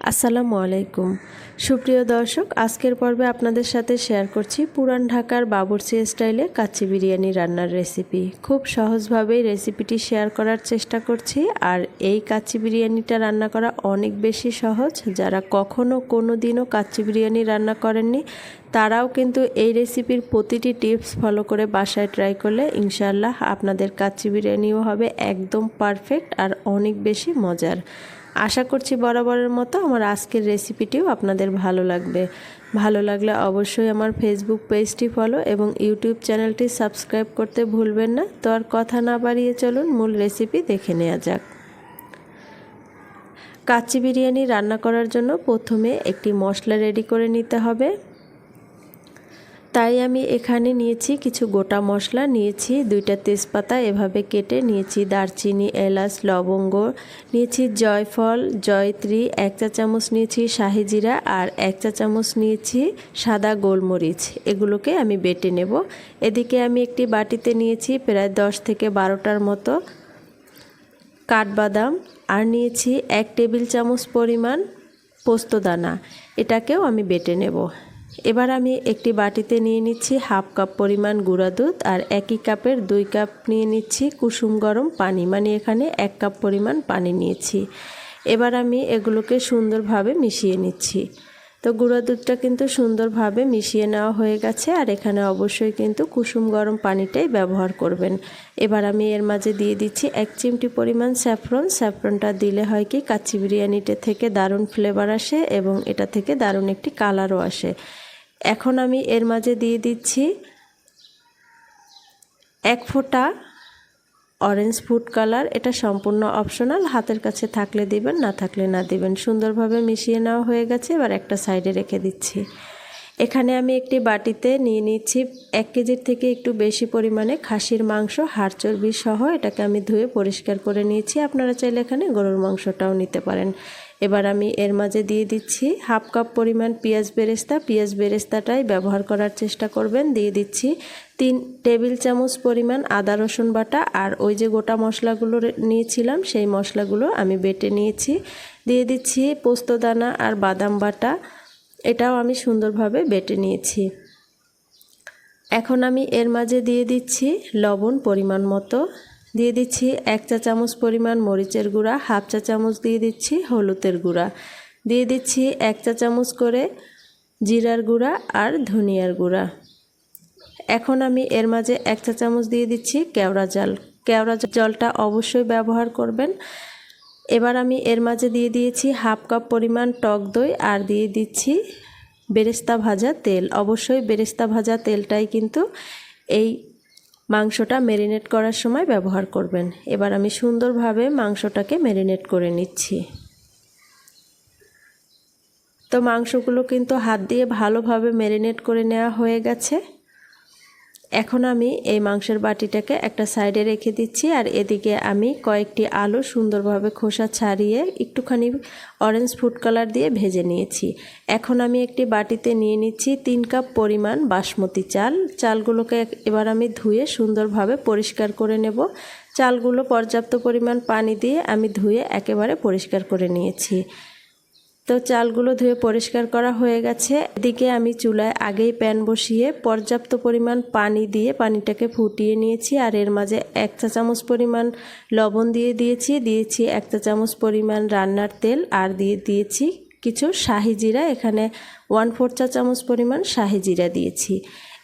আসসালামু আলাইকুম। সুপ্রিয় দর্শক, আজকের পর্বে আপনাদের সাথে শেয়ার করছি পুরান ঢাকার বাবুরচি স্টাইলে কাচ্চি বিরিয়ানি রান্নার রেসিপি খুব সহজভাবেই রেসিপিটি শেয়ার করার চেষ্টা করছি, আর এই কাচ্চি বিরিয়ানিটা রান্না করা অনেক বেশি সহজ। যারা কখনো কোনো দিনও কাচ্চি বিরিয়ানি রান্না করেননি, তারাও কিন্তু এই রেসিপির প্রতিটি টিপস ফলো করে বাসায় ট্রাই করলে ইনশাআল্লাহ আপনাদের কাচ্চি বিরিয়ানিও হবে একদম পারফেক্ট আর অনেক বেশি মজার। আশা করছি বরাবরের মতো আমার আজকের রেসিপিটিও আপনাদের ভালো লাগবে। ভালো লাগলে অবশ্যই আমার ফেসবুক পেজটি ফলো এবং ইউটিউব চ্যানেলটি সাবস্ক্রাইব করতে ভুলবেন না। তো আর কথা না বাড়িয়ে চলুন, মূল রেসিপি দেখে নেওয়া যাক। কাচ্চি বিরিয়ানি রান্না করার জন্য প্রথমে একটি মশলা রেডি করে নিতে হবে। তাই আমি এখানে নিয়েছি কিছু গোটা মশলা, নিয়েছি দুইটা তেজপাতা এভাবে কেটে, নিয়েছি দারচিনি, এলাচ, লবঙ্গ, নিয়েছি জয়ফল, জয়ত্রী, এক চা চামচ নিয়েছি শাহি জিরা আর এক চা চামচ নিয়েছি সাদা গোলমরিচ। এগুলোকে আমি বেটে নেব। এদিকে আমি একটি বাটিতে নিয়েছি প্রায় দশ থেকে বারোটার মতো কাঠবাদাম আর নিয়েছি এক টেবিল চামচ পরিমাণ পোস্তদানা। এটাকেও আমি বেটে নেব। এবার আমি একটি বাটিতে নিয়ে নিচ্ছি হাফ কাপ পরিমাণ গুঁড়া দুধ আর একই কাপের দুই কাপ নিয়ে নিচ্ছি কুসুম গরম পানি। মানে এখানে এক কাপ পরিমাণ পানি নিয়েছি। এবার আমি এগুলোকে সুন্দরভাবে মিশিয়ে নিচ্ছি। তো গুঁড়া দুধটা কিন্তু সুন্দরভাবে মিশিয়ে নেওয়া হয়ে গেছে আর এখানে অবশ্যই কিন্তু কুসুম গরম পানিটাই ব্যবহার করবেন। এবার আমি এর মাঝে দিয়ে দিচ্ছি এক চিমটি পরিমাণ স্যাফরন। স্যাফরনটা দিলে হয় কি, কাচ্চি বিরিয়ানিটা থেকে দারুণ ফ্লেভার আসে এবং এটা থেকে দারুণ একটি কালারও আসে। এখন আমি এর মাঝে দিয়ে দিচ্ছি এক ফোঁটা অরেঞ্জ ফুড কালার এটা সম্পূর্ণ অপশনাল হাতের কাছে থাকলে দিবেন, না থাকলে না দিবেন। সুন্দরভাবে মিশিয়ে নেওয়া হয়ে গেছে। এবার একটা সাইডে রেখে দিচ্ছি। এখানে আমি একটি বাটিতে নিয়ে নিচ্ছি এক কেজির থেকে একটু বেশি পরিমাণে খাসির মাংস, হাড় চর্বি সহ। এটাকে আমি ধুয়ে পরিষ্কার করে নিয়েছি। আপনারা চাইলে এখানে গরুর মাংসটাও নিতে পারেন। এবার আমি এর মাঝে দিয়ে দিচ্ছি হাফ কাপ পরিমাণ পেঁয়াজ বেরেস্তা। পেঁয়াজ বেরেস্তাটাই ব্যবহার করার চেষ্টা করবেন। দিয়ে দিচ্ছি তিন টেবিল চামচ পরিমাণ আদা, রসুন বাটা আর ওই যে গোটা মশলাগুলো নিয়েছিলাম, সেই মশলাগুলো আমি বেটে নিয়েছি। দিয়ে দিচ্ছি পোস্তদানা আর বাদাম বাটা। এটাও আমি সুন্দরভাবে বেটে নিয়েছি। এখন আমি এর মাঝে দিয়ে দিচ্ছি লবণ পরিমাণ মতো। দিয়ে দিচ্ছি এক চা চামচ পরিমাণ মরিচের গুঁড়া, হাফ চা চামচ দিয়ে দিচ্ছি হলুদের গুঁড়া। দিয়ে দিচ্ছি এক চা চামচ করে জিরার গুঁড়া আর ধনিয়ার গুঁড়া। এখন আমি এর মাঝে এক চা চামচ দিয়ে দিচ্ছি কেওড়া জল। কেওড়া জলটা অবশ্যই ব্যবহার করবেন। এবার আমি এর মাঝে দিয়ে দিয়েছি হাফ কাপ পরিমাণ টক দই আর দিয়ে দিচ্ছি বেরেস্তা ভাজা তেল। অবশ্যই বেরেস্তা ভাজা তেলটাই কিন্তু এই মাংসটা ম্যারিনেট করার সময় ব্যবহার করবেন। এবার আমি সুন্দরভাবে মাংসটাকে ম্যারিনেট করে নিচ্ছি। তো মাংসগুলো কিন্তু হাত দিয়ে ভালোভাবে ম্যারিনেট করে নেওয়া হয়ে গেছে। এখন আমি এই মাংসের বাটিটাকে একটা সাইডে রেখে দিচ্ছি, আর এদিকে আমি কয়েকটি আলু সুন্দরভাবে খোসা ছাড়িয়ে একটুখানি অরেঞ্জ ফুড কালার দিয়ে ভেজে নিয়েছি। এখন আমি একটি বাটিতে নিয়ে নিচ্ছি তিন কাপ পরিমাণ বাসমতি চাল। চালগুলোকে এবার আমি ধুয়ে সুন্দরভাবে পরিষ্কার করে নেব। চালগুলো পর্যাপ্ত পরিমাণ পানি দিয়ে আমি ধুয়ে একেবারে পরিষ্কার করে নিয়েছি। তো চালগুলো ধুয়ে পরিষ্কার করা হয়ে গেছে। এদিকে আমি চুলায় আগেই প্যান বসিয়ে পর্যাপ্ত পরিমাণ পানি দিয়ে পানিটাকে ফুটিয়ে নিয়েছি আর এর মাঝে এক চা চামচ পরিমাণ লবণ দিয়ে দিয়েছি দিয়েছি এক চা চামচ পরিমাণ রান্নার তেল আর দিয়ে দিয়েছি কিছু শাহি জিরা। এখানে ওয়ান ফোর চা চামচ পরিমাণ শাহি জিরা দিয়েছি।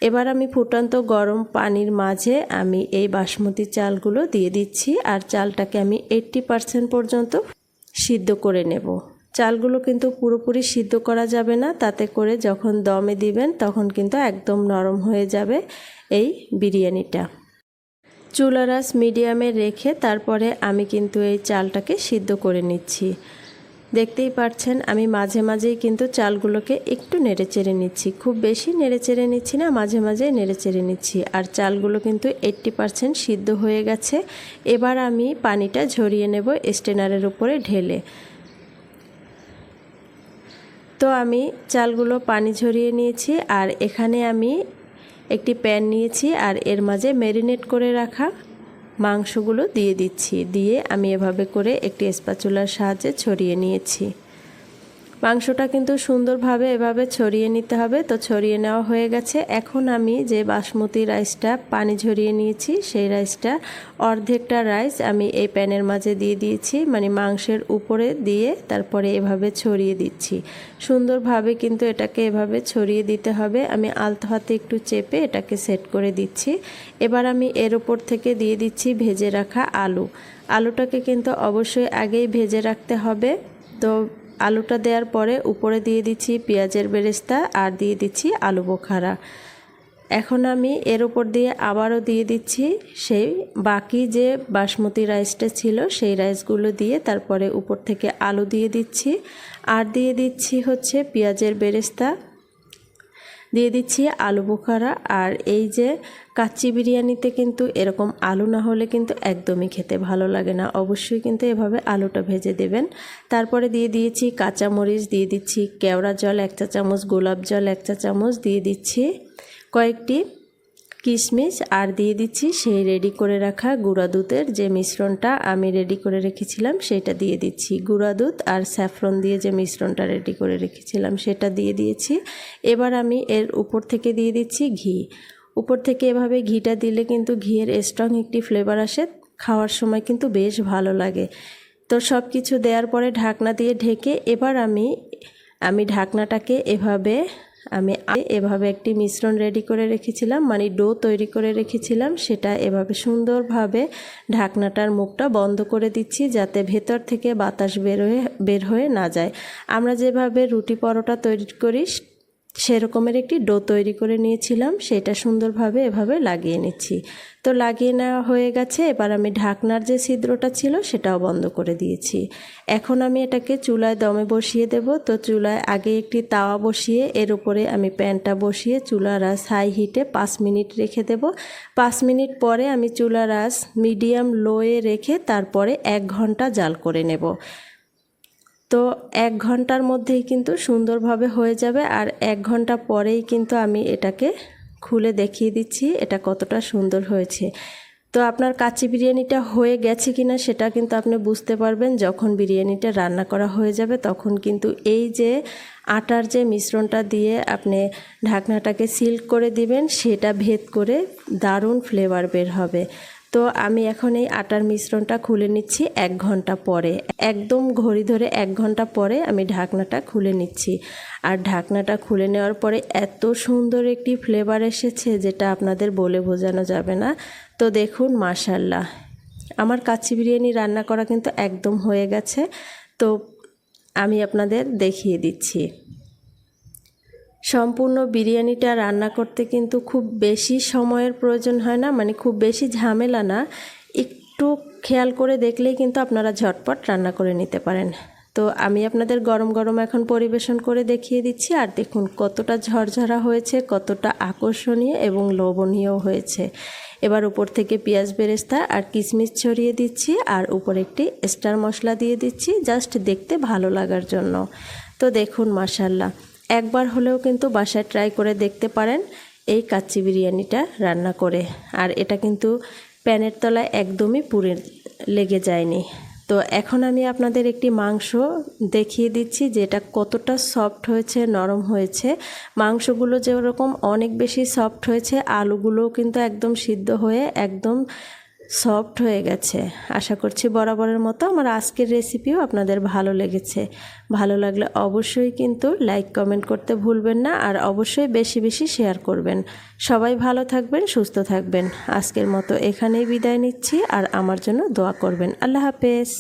এবার আমি ফুটান্ত গরম পানির মাঝে আমি এই বাসমতি চালগুলো দিয়ে দিচ্ছি আর চালটাকে আমি এইট্টি পারসেন্ট পর্যন্ত সিদ্ধ করে নেব। চালগুলো কিন্তু পুরোপুরি সিদ্ধ করা যাবে না। তাতে করে যখন দমে দিবেন, তখন কিন্তু একদম নরম হয়ে যাবে এই বিরিয়ানিটা। চুলারাস মিডিয়ামে রেখে তারপরে আমি কিন্তু এই চালটাকে সিদ্ধ করে নিচ্ছি। দেখতেই পাচ্ছেন আমি মাঝে মাঝেই কিন্তু চালগুলোকে একটু নেড়ে চেড়ে নিচ্ছি। খুব বেশি নেড়ে চেড়ে নিচ্ছি না, মাঝে মাঝে নেড়ে চেড়ে নিচ্ছি। আর চালগুলো কিন্তু এইট্টি পারসেন্ট সিদ্ধ হয়ে গেছে। এবার আমি পানিটা ঝরিয়ে নেব স্টেনারের উপরে ঢেলে। তো আমি চালগুলো পানি ঝরিয়ে নিয়েছি আর এখানে আমি একটি প্যান নিয়েছি আর এর মাঝে ম্যারিনেট করে রাখা মাংসগুলো দিয়ে দিচ্ছি। দিয়ে আমি এভাবে করে একটি স্পাচুলার সাহায্যে ছড়িয়ে নিয়েছি। মাংসটা কিন্তু সুন্দরভাবে এভাবে ছড়িয়ে নিতে হবে। তো ছড়িয়ে নেওয়া হয়ে গেছে। এখন আমি যে বাসমতি রাইসটা পানি ঝরিয়ে নিয়েছি, সেই রাইসটা অর্ধেকটা রাইস আমি এই প্যানের মাঝে দিয়ে দিয়েছি। মানে মাংসের উপরে দিয়ে তারপরে এভাবে ছড়িয়ে দিচ্ছি। সুন্দরভাবে কিন্তু এটাকে এভাবে ছড়িয়ে দিতে হবে। আমি আলতো হাতে একটু চেপে এটাকে সেট করে দিচ্ছি। এবার আমি এর উপর থেকে দিয়ে দিচ্ছি ভেজে রাখা আলু। আলুটাকে কিন্তু অবশ্যই আগেই ভেজে রাখতে হবে। তো আলুটা দেওয়ার পরে উপরে দিয়ে দিচ্ছি পেঁয়াজের বেরেস্তা আর দিয়ে দিচ্ছি আলু বোখারা। এখন আমি এর উপর দিয়ে আবারও দিয়ে দিচ্ছি সেই বাকি যে বাসমতি রাইসটা ছিল সেই রাইসগুলো দিয়ে তারপরে উপর থেকে আলু দিয়ে দিচ্ছি। আর দিয়ে দিচ্ছি হচ্ছে পেঁয়াজের বেরেস্তা। দিয়ে দিচ্ছি আলু বোখারা। আর এই যে কাচ্চি বিরিয়ানিতে কিন্তু এরকম আলু না হলে কিন্তু একদমই খেতে ভালো লাগে না। অবশ্যই কিন্তু এভাবে আলুটা ভেজে দেবেন। তারপরে দিয়ে দিয়েছি কাঁচামরিচ, দিয়ে দিচ্ছি কেওড়া জল, এক চা চামচ গোলাপ জল, এক চা চামচ দিয়ে দিচ্ছি কয়েকটি কিশমিশ আর দিয়ে দিচ্ছি সেই রেডি করে রাখা গুঁড়া দুধের যে মিশ্রণটা আমি রেডি করে রেখেছিলাম, সেটা দিয়ে দিচ্ছি। গুঁড়া দুধ আর স্যাফরন দিয়ে যে মিশ্রণটা রেডি করে রেখেছিলাম, সেটা দিয়ে দিয়েছি। এবার আমি এর উপর থেকে দিয়ে দিচ্ছি ঘি। উপর থেকে এভাবে ঘিটা দিলে কিন্তু ঘিয়ের স্ট্রং একটি ফ্লেভার আসে, খাওয়ার সময় কিন্তু বেশ ভালো লাগে। তো সব কিছু দেওয়ার পরে ঢাকনা দিয়ে ঢেকে এবার আমি আমি ঢাকনাটাকে এভাবে আমি এভাবে একটি মিশ্রণ রেডি করে রেখেছিলাম মানে ডো তৈরি করে রেখেছিলাম, সেটা এভাবে সুন্দরভাবে ঢাকনাটার মুখটা বন্ধ করে দিচ্ছি যাতে ভেতর থেকে বাতাস বের হয়ে বের হয়ে না যায়। আমরা যেভাবে রুটি পরোটা তৈরি করি সেরকমের একটি ডো তৈরি করে নিয়েছিলাম, সেটা সুন্দরভাবে এভাবে লাগিয়ে নিচ্ছি। তো লাগিয়ে নেওয়া হয়ে গেছে, এবার আমি ঢাকনার যে ছিদ্রটা ছিল সেটাও বন্ধ করে দিয়েছি। এখন আমি এটাকে চুলায় দমে বসিয়ে দেব। তো চুলায় আগে একটি তাওয়া বসিয়ে, এর উপরে আমি প্যানটা বসিয়ে চুলা রাস হাই হিটে পাঁচ মিনিট রেখে দেব। পাঁচ মিনিট পরে আমি চুলা রাস মিডিয়াম লোয়ে রেখে তারপরে এক ঘণ্টা জাল করে নেব। তো এক ঘণ্টার মধ্যেই কিন্তু সুন্দরভাবে হয়ে যাবে আর এক ঘণ্টা পরেই কিন্তু আমি এটাকে খুলে দেখিয়ে দিচ্ছি এটা কতটা সুন্দর হয়েছে। তো আপনার কাচি বিরিয়ানিটা হয়ে গেছে কিনা সেটা কিন্তু আপনি বুঝতে পারবেন। যখন বিরিয়ানিটা রান্না করা হয়ে যাবে তখন কিন্তু এই যে আটার যে মিশ্রণটা দিয়ে আপনি ঢাকনাটাকে সিল করে দিবেন, সেটা ভেদ করে দারুণ ফ্লেভার বের হবে। তো আমি এখন এই আটার মিশ্রণটা খুলে নিচ্ছি এক ঘণ্টা পরে। একদম ঘড়ি ধরে এক ঘণ্টা পরে আমি ঢাকনাটা খুলে নিচ্ছি। আর ঢাকনাটা খুলে নেওয়ার পরে এত সুন্দর একটি ফ্লেভার এসেছে যেটা আপনাদের বলে বোঝানো যাবে না। তো দেখুন মাশাল্লাহ আমার কাচ্চি বিরিয়ানি রান্না করা কিন্তু একদম হয়ে গেছে। তো আমি আপনাদের দেখিয়ে দিচ্ছি। সম্পূর্ণ বিরিয়ানিটা রান্না করতে কিন্তু খুব বেশি সময়ের প্রয়োজন হয় না মানে খুব বেশি ঝামেলা না। একটু খেয়াল করে দেখলেই কিন্তু আপনারা ঝটপট রান্না করে নিতে পারেন। তো আমি আপনাদের গরম গরম এখন পরিবেশন করে দেখিয়ে দিচ্ছি, আর দেখুন কতটা ঝরঝরা হয়েছে, কতটা আকর্ষণীয় এবং লোভনীয় হয়েছে। এবার উপর থেকে পেঁয়াজ বেরেস্তা আর কিশমিশ ছড়িয়ে দিচ্ছি, আর উপর একটি স্টার মশলা দিয়ে দিচ্ছি, জাস্ট দেখতে ভালো লাগার জন্য। তো দেখুন মাসাল্লাহ একবার হলেও কিন্তু বাসায় ট্রাই করে দেখতে পারেন এই কাচ্চি বিরিয়ানিটা রান্না করে। আর এটা কিন্তু প্যানের তলায় একদমই পুড়ে লেগে যায়নি। তো এখন আমি আপনাদের একটি মাংস দেখিয়ে দিচ্ছি যে এটা কতটা সফট হয়েছে, নরম হয়েছে। মাংসগুলো যেরকম অনেক বেশি সফট হয়েছে, আলুগুলোও কিন্তু একদম সিদ্ধ হয়ে একদম সফট হয়ে গেছে। আশা করছি বরাবরের মতো আমার আজকের রেসিপিও আপনাদের ভালো লেগেছে। ভালো লাগলে অবশ্যই কিন্তু লাইক কমেন্ট করতে ভুলবেন না আর অবশ্যই বেশি বেশি শেয়ার করবেন। সবাই ভালো থাকবেন, সুস্থ থাকবেন। আজকের মতো এখানেই বিদায় নিচ্ছি আর আমার জন্য দোয়া করবেন। আল্লাহ হাফেজ।